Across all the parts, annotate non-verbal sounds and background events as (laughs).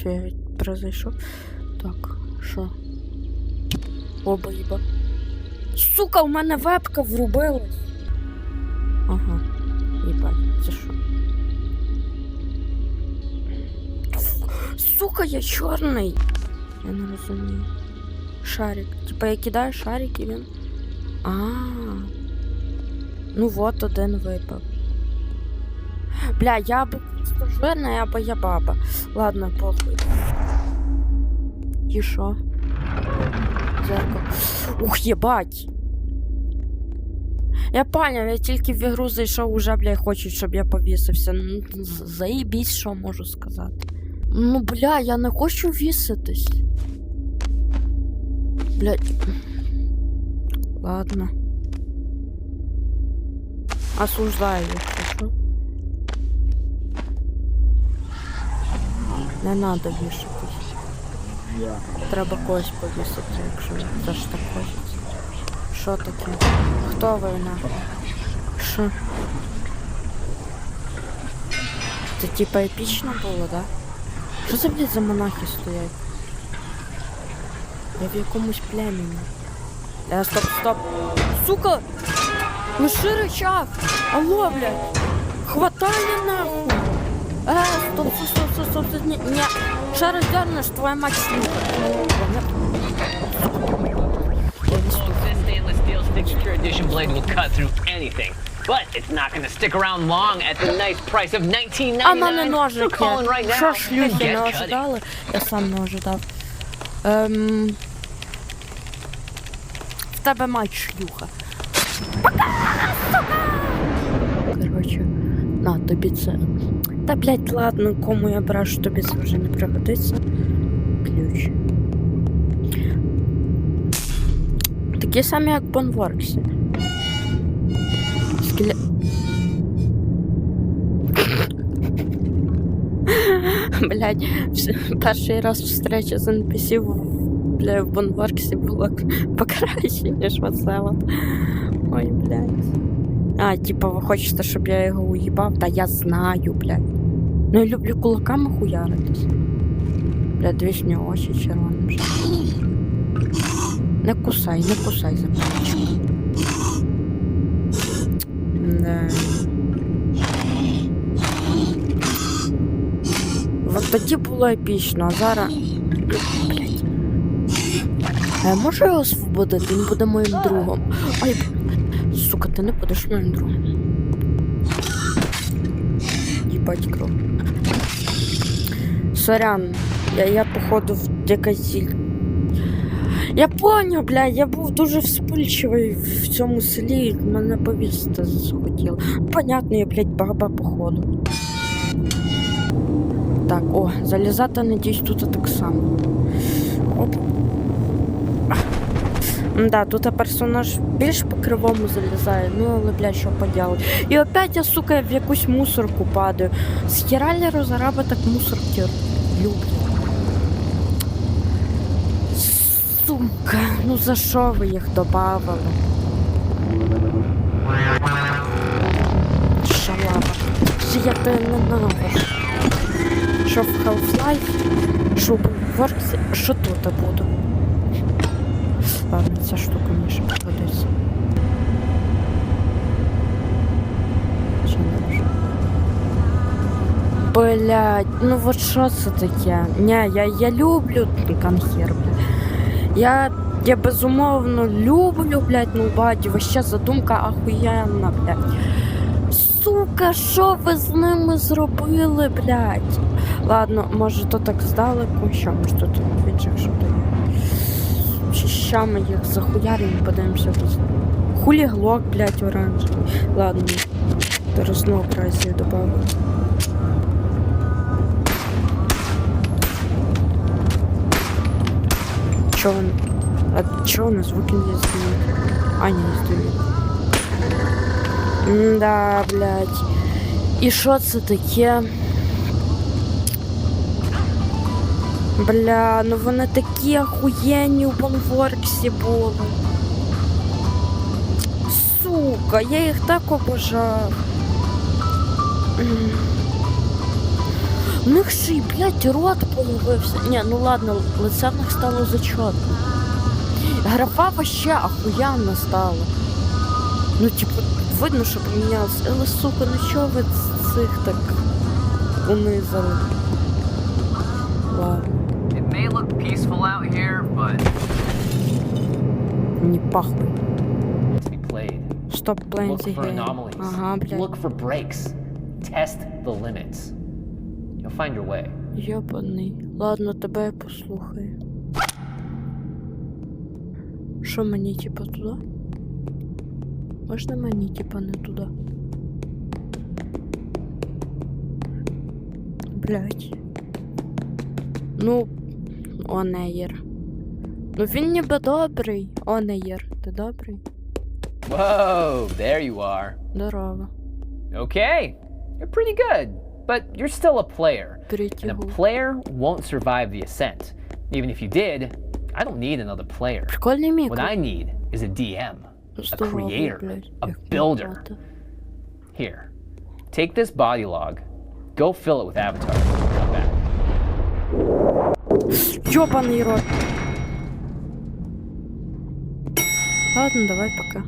Що я произойшов? Так, що? Оба їба. Сука, у мене вебка врубилась. Ага, їбать, це що? Сука, я чорний. Я не розумію. Шарик. Типа я кидаю шарик і він. А. Ну вот один випав. Бля, я або просто жирна, або я баба. Ладно, похуй. І що? Зеркало. Ух, єбать. Я поняв, я тільки в ігру зайшов, уже, бля, хочуть, щоб я повісився. Ну, заїбісь, що можу сказати. Ну, бля, я не хочу віситись. Блядь. Ладно. Осуждаю, Не надо вішатись. Треба когось повісити, якщо це ж так хочеться. Що таке? Хто ви нахуй? Що? Це типа епічно було, да? Що це, блядь, за монахи стоять? Я в якомусь племені. Е, стоп, стоп. Сука! Лиши рычаг! Алло, блядь! Хватай нахуй! Э, стоп, стоп, стоп, стоп, стоп, стоп, не, не. Ще раз дернеш, твоя мать шлюха. Я не Well, this stainless steel signature edition blade will cut through anything. But it's not going to stick around long at the nice price of 19.99. А в мене So ножик call in є. right now Що and шлюхи get не cutting. ожидали? Я сам не ожидав. Ем... В тебе мать шлюха. Короче, на тобі це. Та блять, ладно, кому я брашу, тобі це вже не пригодиться. Ключ. Такі самі, як в Бонворксі. Скеля... (laughs) Блять, перший раз встреча з NPC в, бля, в Бонворксі було покраще, ніж оце от. Ой, блядь. А, типа, ви хочете, щоб я його уїбав? Та я знаю, блядь. Ну я люблю кулаками хуяритись. В нього очі червоним вже. Не кусай, не кусай за. Да. От тоді було епічно, а зараз. А я можу його освободити? Він буде моїм другом. Ай, сука, ти не будеш моїм другом. Їбать кров. Сорян, я, я походу в дикозіль. Я поняв, блядь, я був дуже вспильчивий в цьому селі, мене повісити захотіло. Понятно, я, блядь, баба походу. Так, о, залізати, надіюсь, тут так само. Оп. Да, тут персонаж більш по кривому залізає, ну але, блядь, що поділати. І опять я, сука, в якусь мусорку падаю. Схералі розараби так мусорки люблять. Сука, ну за що ви їх добавили? Шалава. Я тебе ненавижу. Що в Half-Life, що в Works, що тут буду. Ладно, ця штука мені не вже? Блять, ну вот що це таке? Ні, я, я люблю консерви. Я, я безумовно люблю, блядь, ну баді, вообще задумка охуєнна, блядь. Сука, що ви з ними зробили, блядь? Ладно, може то так здалеку, що може тут в що то щами їх захуяримо, подивимося тут. Хулі глок, блядь, оранжевий. Ладно, до разнообразия добавили. Чё он? А чё у нас звуки не издают? А, не издают. Да, блядь. І що це таке? Бля, ну вони такі охуєнні у Бонворксі були. Сука, я їх так обожав. У них ще й, блядь, рот появився. Ні, ну ладно, лице в них стало зачетно. Графа вообще охуєнно стала. Ну, типу, видно, що помінялося. Але, сука, ну чого ви цих так унизили? Ладно, peaceful out here, but не пахуй. to be played. Стоп, пленті Look for anomalies. Ага, блядь. Look for breaks. Test the limits. You'll find your way. Йобаний. Ладно, тебе я послухаю. Що мені, типа, туди? Можна мені, типа, не туди? Блять. Ну, Онеєр. Ну він ніби добрий. Онеєр, ти добрий? Whoa, there you are. Здорово. Okay, you're pretty good, but you're still a player. And a Притягу. player won't survive the ascent. Even if you did, I don't need another player. Прикольний мік. What I need is a DM, a Здорово, creator, блядь, a як builder. назвати. Here, take this body log, go fill it with avatar, Ёбаный рот. Ладно, давай пока.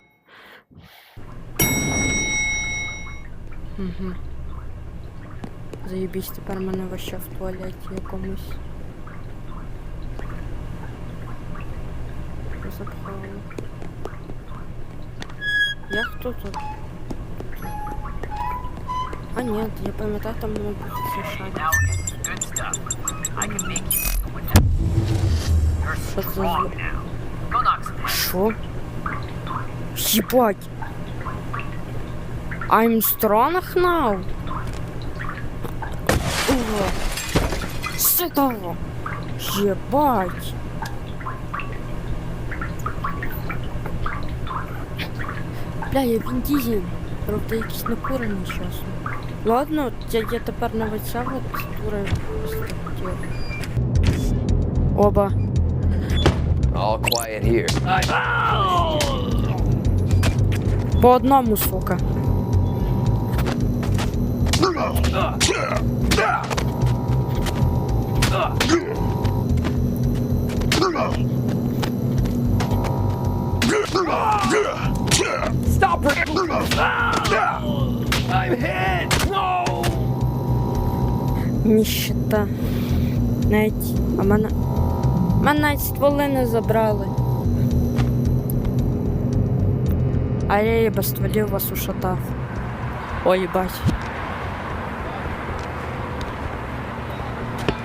Угу. Заєбісь, тепер мене вообще в туалеті якомусь. Запхали. Я хто тут? А нет, я пам'ятаю, там мав бути Що це за. Що? Єбать. I'm strong now. Сука. Єбать. Бля, я Він Дізель. Правда, якийсь накурений чесно. Ладно, я, я тепер навіть це от хотів. Оба. All quiet here. По одному, сука. Stop it! I'm hit! No! Ніщита. Навіть. А мене. Навіть стволи не забрали. А я і без стволів вас ушатав. Ой, бать.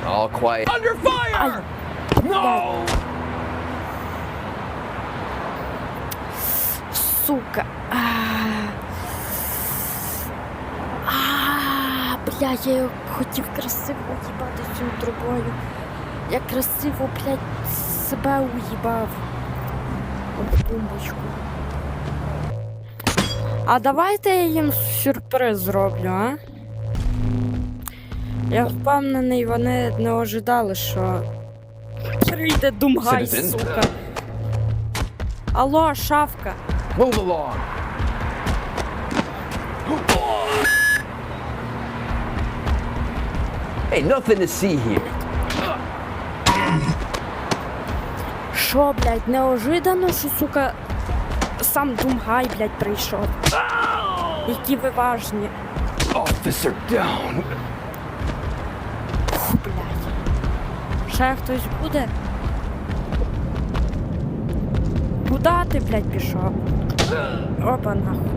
All quiet. Under fire! No! Сука. А. А, бля, я його хотів красиво уїбати цю трубою. Я красиво, блядь, себе уїбав. Об тумбочку. А давайте я їм сюрприз зроблю, а? Я впевнений, вони не ожидали, що прийде Думгай, сука. Алло, шавка. Move along. Hey, nothing to see here. Що, блядь, неожиданно, що, сука, сам Думгай, блядь, прийшов. Які ви важні. Officer down. Фу, блядь. Ще хтось буде? Куда ти, блядь, пішов? Опа, нахуй.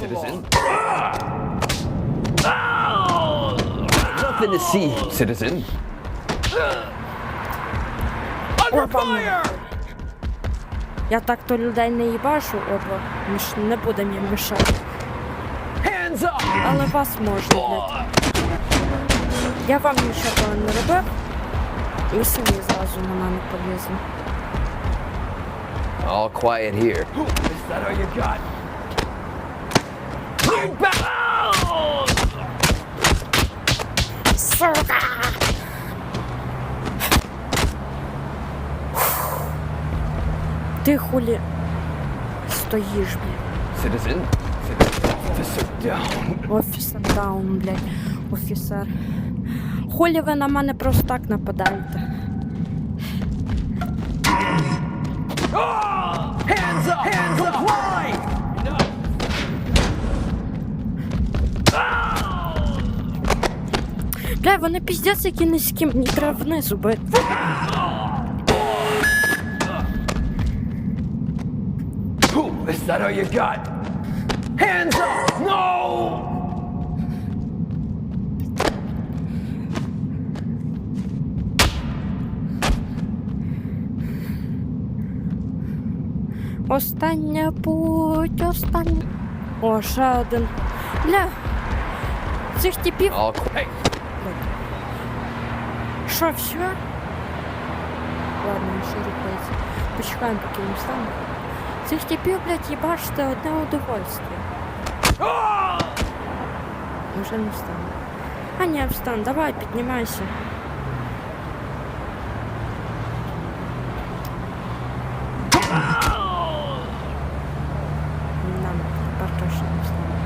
Citizen. Nothing to see, citizen. Опа, нахуй. Я так то людей не їбашу, опа. Ми ж не будемо їм мішати. Hands up! Але вас можна, блядь. Я вам нічого не робив. І самі зразу на мене полізли. All quiet here. Is that all you got? Bring back! Сука! Ти хулі стоїш, блядь. Citizen. Офісер даун, блядь. Офісер. Холі ви на мене просто так нападаєте. Бля, вони піздець, які низькі, мені треба вниз убити. Is that all you got? Hands up! No! Остання путь, остання. О, ще один. Бля. Цих типів. All qu- hey, Що, все? Ладно, ще рухається. Почекаємо, поки він встане. Цих типів, блядь, їбаште одне удовольствие. Уже не встане. А не, встань, давай, піднімайся. Нам тепер точно не встане.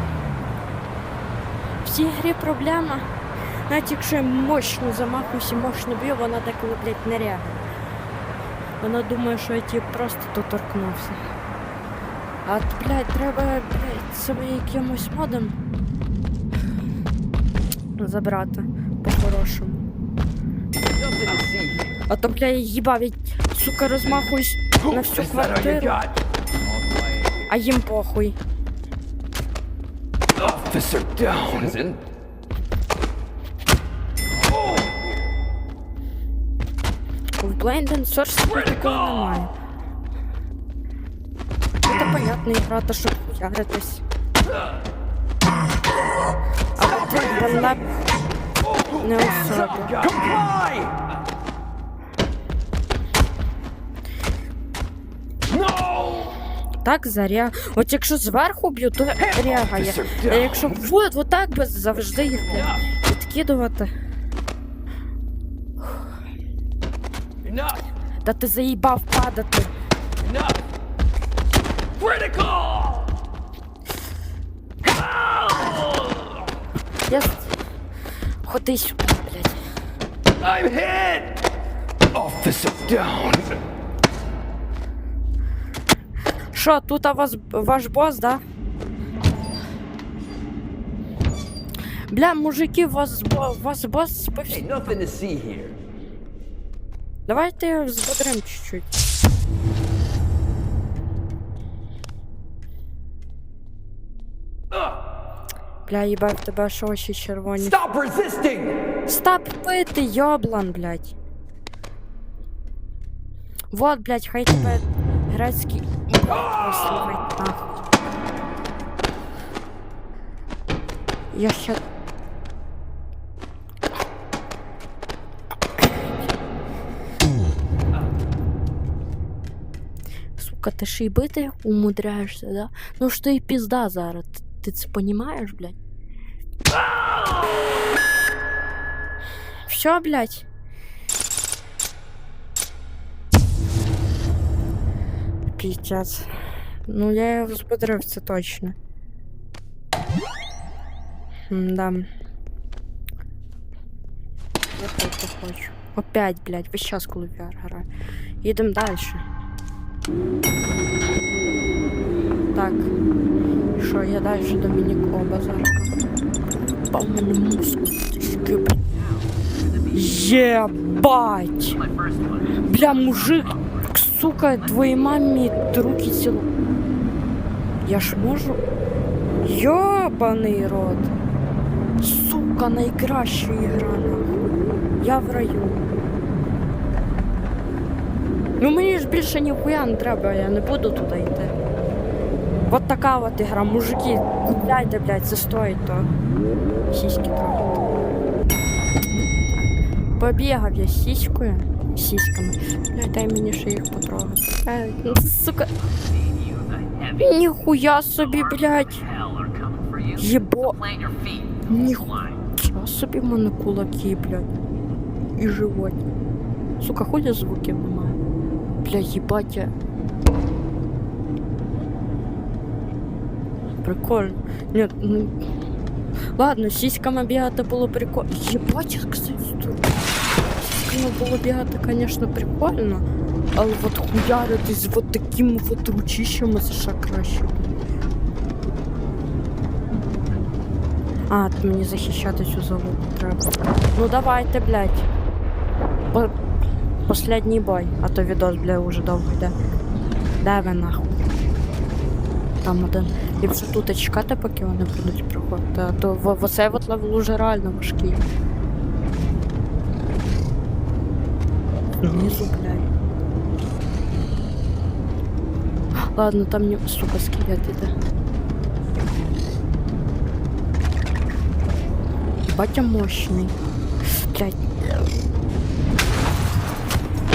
В цій грі проблема. Навіть якщо я мощно замахуюсь і мощно б'ю, вона деколи, блядь, не реагує. Вона думає, що я ті просто доторкнувся. А, блядь, треба, блядь, себе якимось модом забрати по-хорошому. А то, бля, я їбав, я, сука, розмахуюсь на всю квартиру, а їм похуй. Officer down. В Blinding Source такого немає. Ну, то понятно, грати, щоб хуяритись. А от вона не! No! Так заря. От якщо зверху б'ю, то рягає. А якщо вот, вот так би завжди їх відкидувати. Enough! Та ти заїбав падати. Enough! Critical! Я... с- Ходи сюди, блядь. I'm hit! Officer down. Що, тут у вас ваш бос, да? Бля, мужики, вас, бо- вас бос спився. Hey, nothing to see here. Давайте взбодрим чуть-чуть. Бля, їбав тебе аж очі червоні. Stop resisting! Стап пити, йоблан, блядь. Вот, блядь, хай тебе грецький послухай нахуй. Я ще... ти ще й бити умудряєшся, да? Ну що і пізда зараз. Ти, ти це понімаєш, блядь? Все, блядь. Піздець. Ну, я його взбодрив, це точно. Да. Я так хочу. Опять, блядь, весь час, коли VR граю. Їдемо далі. Так. Що, я далі до міні-клуба зараз. Па мене трішки. Єбать! Бля, мужик, сука, твоїй мамі руки цілу. Я ж можу. Йобаний рот. Сука, найкраща ігра. Я в раю. Ну мені ж більше ніхуя не треба, я не буду туди йти. От така от ігра, мужики, купляйте, блядь, це стоїть то. Сіськи трогати. Побігав я з сіською. Сіськами. Блядь, дай мені ще їх потрогати. Е, ну, сука, You, the heavy ніхуя собі, блядь. hell are coming for you. Єбо. Plant your feet. Ніхуя собі в мене кулаки, блядь. І живот. Сука, хуля звуків немає. Бля, їбать я. Прикольно. Ні, ну... Ладно, сіськами бігати було прикольно. Єбать, кстати, сіськами було бігати, звісно, прикольно. Але от хуярити з от такими от ручищами це ще краще. А, мені захищати цю залу треба. Ну давайте, блядь. По... Бой, а то відос, бля, уже довго йде. Де ви нахуй? Там один. Ліпше тут чекати, поки вони будуть приходити, а то в, в оцей от левел уже реально важкий. Внизу, блядь. Ладно, там не... Сука, скелет іде. Батя мощный. Блядь.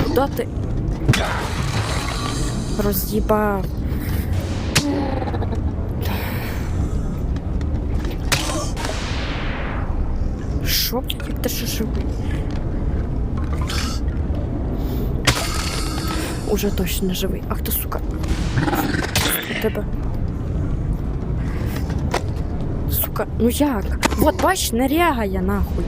Куда ты? Роз'їбав. Що, блядь, ти живий? Уже точно не живий. Ах ти, сука. Тебе. Сука, ну як? Вот, бач, не рягає нахуй.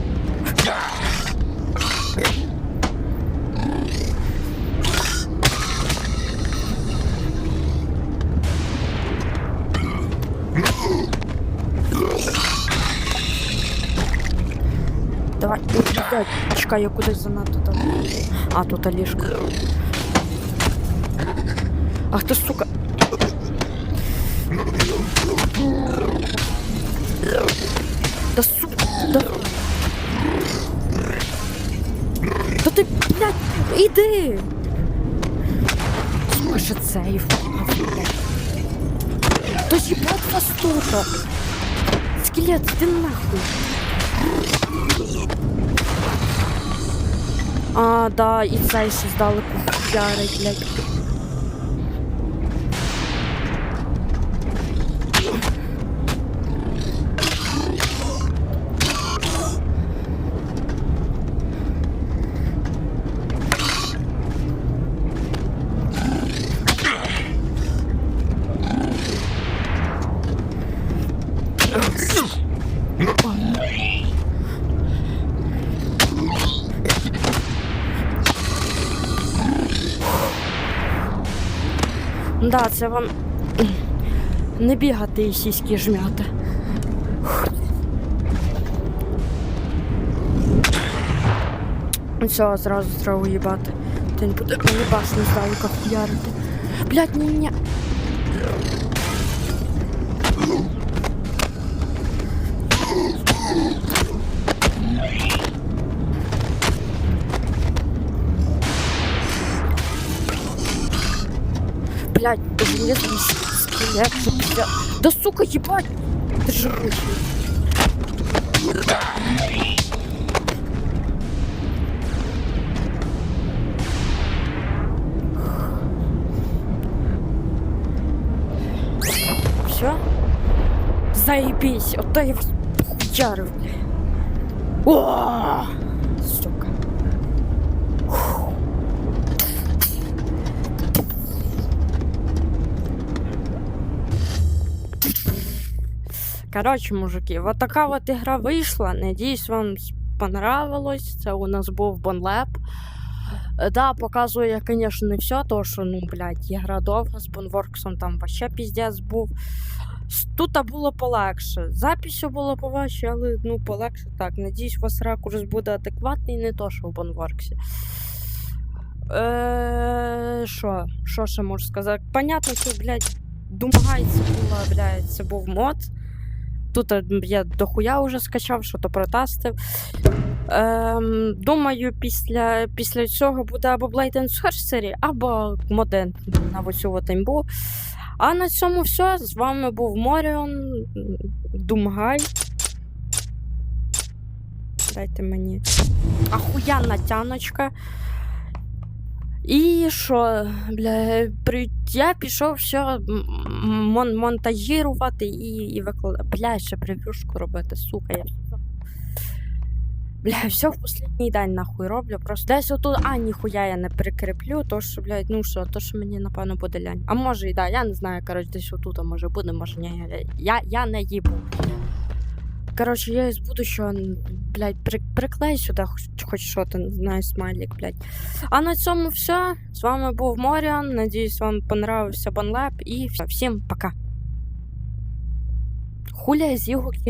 Блядь, чекай, я кудись занадто там. А, тут Алішка. Ах ти, сука. Да сука, да. Да ти, блядь, ще цейф. блядь. Да їбать вас тут! Скелет, іди нахуй! А, да, і цей ще здалеку хуярить, Да, це вам не бігати і сіськи жмяти. Все, зразу треба уїбати. Ти не буде мені бас не здалека хуярити. Блять, ні, ні. Блять, железный скелет, что пизда. Да сука, ебать! Ты же рухи. Все? Заебись, вот то я вас похуярю, бля. О, сука. Короче, мужики, вот такая вот игра вышла. Надеюсь, вам понравилось. Це у нас був Бонлеп. Е, Да, показує, звісно, не все, то що, ну, блядь, ігра довга з Бонворксом там вообще піздець був. Тут було полегше. Записю було поважче, але ну полегше так. Надіюсь, у вас ракурс буде адекватний, не то, що в Бонворксі. Е, Що? Що ще можу сказати? Понятно, що, блядь, Думгай була, блядь, це був мод. Тут е, я дохуя вже скачав, що то протестив. Ем, думаю, після, після цього буде або Blade Sorcery, або моден на оцю от. А на цьому все. З вами був Моріон, Думгай. Дайте мені. Ахуянна тяночка. І що, бля, я пішов все мон- монтажірувати і, і викладати. Бля, ще прев'юшку робити, сука. Я... Бля, все в останній день нахуй роблю. Просто десь отут, а ніхуя я не прикріплю, то що, блядь, ну що, то що мені напевно буде лянь. А може і да, я не знаю, коротше, десь отут, а може буде, може ні. Я, я, не їбу. Коротше, я из будущего, блядь, при, приклей сюди хоч, що то, знаю, смайлик, блядь. А на цьому все. З вами був Моріан. Надіюсь, вам понравився Банлеп і всем пока. Хуля из його кину.